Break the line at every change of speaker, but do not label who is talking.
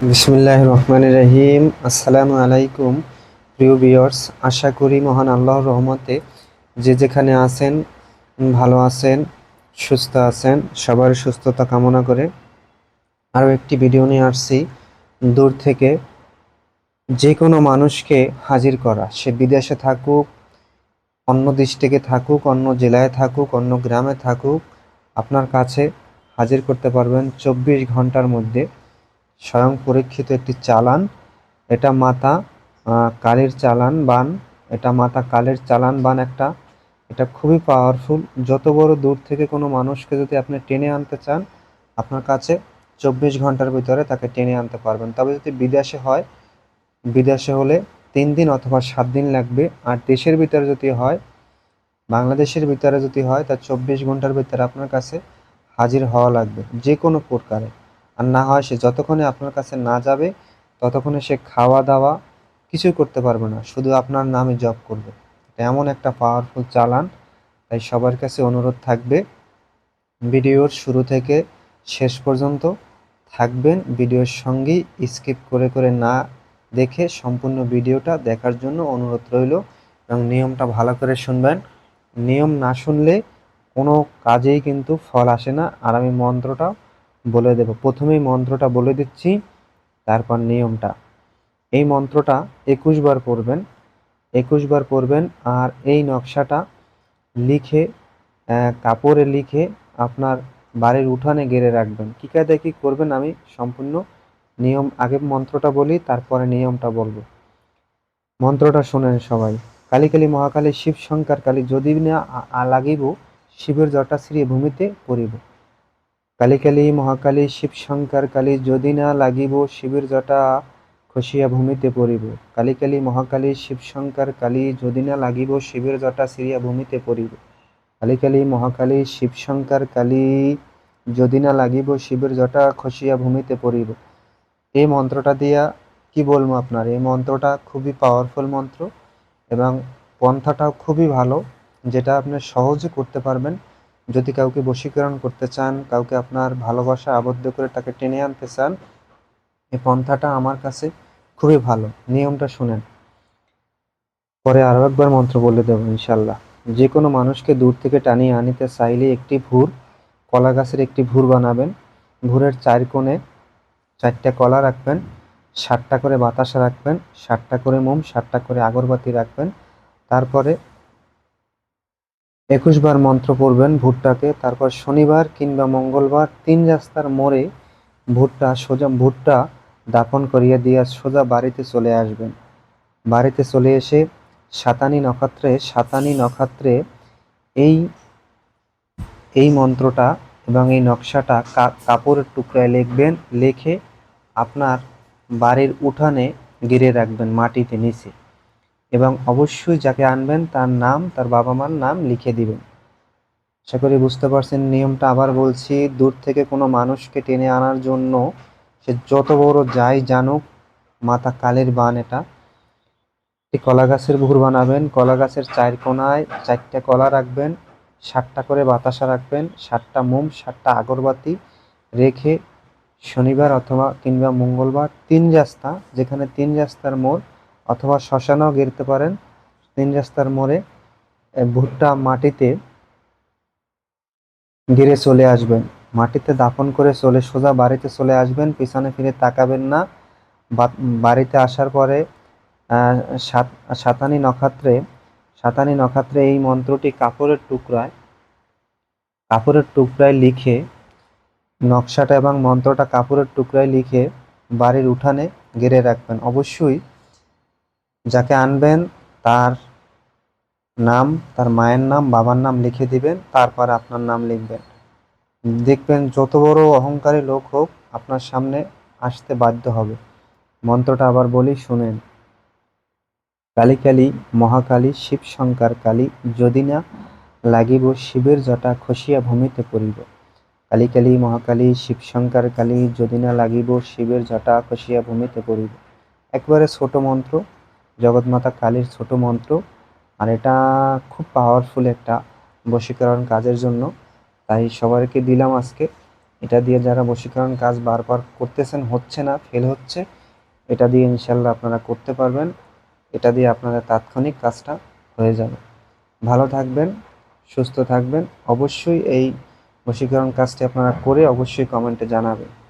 বিসমুল্লাহ রহমান রহিম আসসালামু আলাইকুম, প্রিয় বিয়র্স আশা করি মহান আল্লাহর রহমতে যে যেখানে আছেন, ভালো আছেন, সুস্থ আছেন, সবার সুস্থতা কামনা করে আরও একটি ভিডিও নিয়ে আসছি। দূর থেকে যে কোনো মানুষকে হাজির করা, সে বিদেশে থাকুক, অন্য ডিস্ট্রিক্টে থাকুক, অন্য জেলায় থাকুক, অন্য গ্রামে থাকুক, আপনার কাছে হাজির করতে পারবেন চব্বিশ ঘণ্টার মধ্যে। স্বয়ং পরীক্ষিত একটি চালান। এটা মাতা কালের চালান বান এটা মাতা কালের চালান বান একটা। এটা খুবই পাওয়ারফুল যত বড় দূর থেকে কোনো মানুষকে যদি আপনি টেনে আনতে চান, আপনার কাছে চব্বিশ ঘণ্টার ভিতরে তাকে টেনে আনতে পারবেন। তবে যদি বিদেশে হয়, বিদেশে হলে তিন দিন অথবা সাত দিন লাগবে। আর দেশের ভিতরে যদি হয়, বাংলাদেশের ভিতরে যদি হয়, তা চব্বিশ ঘণ্টার ভিতরে আপনার কাছে হাজির হওয়া লাগবে। যে কোনো প্রকারে। আর না হয় সে যতক্ষণে আপনার কাছে না যাবে, ততক্ষণে সে খাওয়া দাওয়া কিছুই করতে পারবে না। শুধু আপনার নামে জব করবে। এমন একটা পাওয়ারফুল চালান। তাই সবার কাছে অনুরোধ থাকবে, ভিডিওর শুরু থেকে শেষ পর্যন্ত থাকবেন। ভিডিওর সঙ্গেই স্কিপ করে করে না দেখে সম্পূর্ণ ভিডিওটা দেখার জন্য অনুরোধ রইল এবং নিয়মটা ভালো করে শুনবেন। নিয়ম না শুনলে কোনো কাজেই কিন্তু ফল আসে না। আর আমি মন্ত্রটা বলে দেব। প্রথমেই মন্ত্রটা বলে দিচ্ছি, তারপর নিয়মটা। এই মন্ত্রটা একুশ বার পড়বেন, একুশ বার পড়বেন, আর এই নকশাটা লিখে কাপড়ে লিখে আপনার বাড়ির উঠানে গেড়ে রাখবেন। কী কায়দায় কী করবেন আমি সম্পূর্ণ নিয়ম, আগে মন্ত্রটা বলি, তারপরে নিয়মটা বলব। মন্ত্রটা শোনেন সবাই। কালী কালী মহাকালী, শিব শঙ্কর কালী, যদি না লাগিব, শিবের জটা শ্রী ভূমিতে পড়িব। কালী কালী মহাকালী শিব শঙ্কর কালী যদি না লাগিব শিবের জটা খসিয়া ভূমিতে পড়িব কালী কালী মহাকালী শিব শঙ্কর কালী যদি না লাগিব শিবির জটা সিরিয়া ভূমিতে পড়িব কালী কালী মহাকালী শিব শঙ্কর কালী যদি না লাগিব শিবের জটা খসিয়া ভূমিতে পড়িব এই মন্ত্রটা দিয়া কি বলব আপনার এই মন্ত্রটা খুবই পাওয়ারফুল মন্ত্র এবং পন্থাটাও খুবই ভালো, যেটা আপনি সহজে করতে পারবেন। যদি কাউকে বশীকরণ করতে চান, কাউকে আপনার ভালোবাসা আবদ্ধ করে তাকে টেনে আনতে চান, এই পন্থাটা আমার কাছে খুবই ভালো। নিয়মটা শুনেন। পরে আরও একবার মন্ত্র বলে দেবো ইনশাল্লাহ যে কোনো মানুষকে দূর থেকে টানিয়ে আনিতে চাইলে একটি ভুর, কলা গাছের একটি ভুর বানাবেন। ভুরের চার কোণে চারটা কলা রাখবেন ষাটটা করে বাতাসা রাখবেন ষাটটা করে মোম ষাটটা করে আগরবাতি রাখবেন। তারপরে একুশ বার মন্ত্র পড়বেন ভুট্টাকে, তারপর শনিবার কিংবা মঙ্গলবার তিন রাস্তার মোড়ে ভুট্টা সোজা, ভুট্টা দাফন করিয়া দিয়া সোজা বাড়িতে চলে আসবেন। বাড়িতে চলে এসে সাতানি নক্ষত্রে সাতানি নক্ষত্রে এই এই মন্ত্রটা এবং এই নকশাটা কাপড়ের টুকরায় লিখবেন, লিখে আপনার বাড়ির উঠানে গিরে রাখবেন মাটিতে নিচে। এবং অবশ্যই যাকে আনবেন তার নাম, তার বাবা মার নাম লিখে দিবেন। আশা করি বুঝতে পারছেন নিয়মটা। আবার বলছি, দূর থেকে কোনো মানুষকে টেনে আনার জন্য সে যত বড় যাই জানুক, মাতা কালের বান এটা। কলা গাছের ভুর বানাবেন, কলা গাছের চার কোনায় চারটে কলা রাখবেন ষাটটা করে বাতাসা রাখবেন ষাটটা মোম ষাটটা আগরবাতি রেখে শনিবার অথবা কিংবা মঙ্গলবার তিন রাস্তা, যেখানে তিন রাস্তার মোড় অথবা শ্মশানেও গেরতে পারেন। তিন রাস্তার মোড়ে ভুট্টা মাটিতে গিরে চলে আসবেন। মাটিতে দাফন করে চলে, সোজা বাড়িতে চলে আসবেন, পিছনে ফিরে তাকাবেন না। বাড়িতে আসার পরে সাতানি নক্ষত্রে সাতানি নক্ষত্রে এই মন্ত্রটি কাপড়ের টুকরায় কাপড়ের টুকরায় লিখে, নকশাটা এবং মন্ত্রটা কাপড়ের টুকরায় লিখে বাড়ির উঠানে গেড়ে রাখবেন। অবশ্যই যাকে আনবেন, তার নাম, তার মায়ের নাম, বাবার নাম লিখে দিবেন, তারপর আপনার নাম লিখবেন। দেখবেন যত বড় অহংকারী লোক হোক, আপনার সামনে আসতে বাধ্য হবে। মন্ত্রটা আবার বলি, শুনেন। কালী কালী, মহাকালী, শিব শঙ্কর কালী, যদি না লাগিব শিবের জটা খসিয়া ভূমিতে পড়িব। কালী কালী, মহাকালী, শিব শঙ্কর কালী, যদি না লাগিব শিবের জটা খসিয়া ভূমিতে পড়িব। একবারে ছোট মন্ত্র জগৎমাতা কালীর ছোট মন্ত্র, আর এটা খুব পাওয়ারফুল একটা বশীকরণ কাজের জন্য। তাই সবাইকে দিলাম আজকে। এটা দিয়ে যারা বশীকরণ কাজ বারবার করতেছেন, হচ্ছে না ফেল হচ্ছে, এটা দিয়ে ইনশাল্লাহ আপনারা করতে পারবেন। এটা দিয়ে আপনাদের তাৎক্ষণিক কাজটা হয়ে যাবে। ভালো থাকবেন, সুস্থ থাকবেন। অবশ্যই এই বশীকরণ কাজটি আপনারা করে অবশ্যই কমেন্টে জানাবেন।